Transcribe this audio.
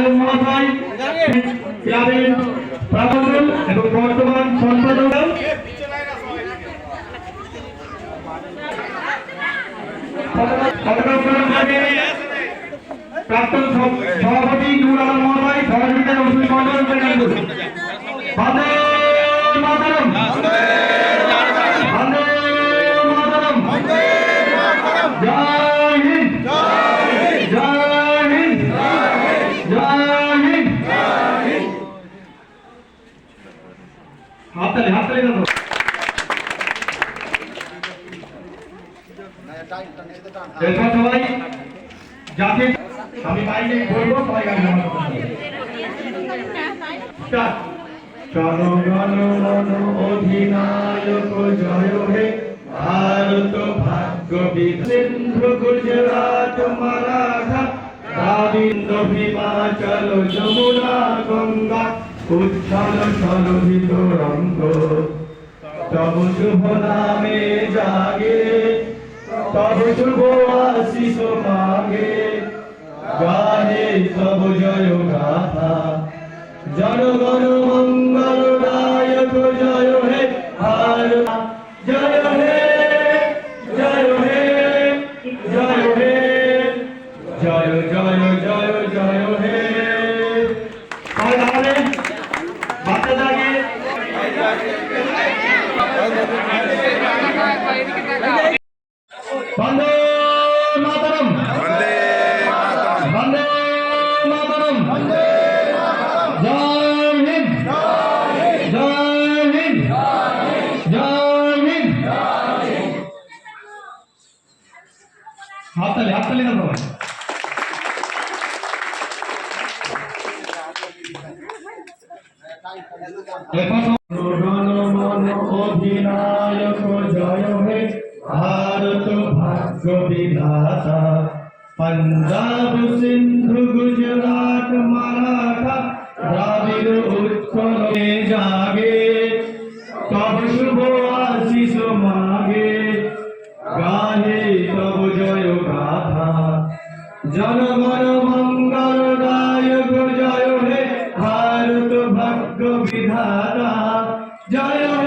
আলম মহাশয় ক্লাবের প্রাবন্ধন এবং বর্তমান সম্পাদক প্রাক্তন সভ- সভাপতি নুর আলম হাততালি হাততালি দাও এরপর সবাই যাতে আমি বাইরে বলব, সবাই গান বলবে। মন অধিনায়ক জয় হে, ভারত ভাগ্য সিন্ধু গুজরাট, মারাঠা দ্রাবিন্দ হিমাচল, যমুনা উচ্ছল রঙ্গ। তব শুভ নামে জাগে তব শুভ আশিস মাগে গাহে তব জয় গাথা। জনগণ বন্দে মাতরম। বন্দে মাতরম। বন্দে মাতরম। বন্দে মাতরম জয় হিন্দ। জয় হিন্দ। জয় হিন্দ। হাততালি হাততালি না বাবা। এখন অধিনায়ক জয় হে ভারত ভাগ্য বিধাতা পঞ্জাব সিন্ধু গুজরাট মারাঠা রাবির উৎকলে জাগে তব শুভ আশিস মাগে গাহে তব জয় গাথা জনগণ মঙ্গল দায়ক জয় হে ভারত ভাগ্য বিধাতা Yeah, yeah.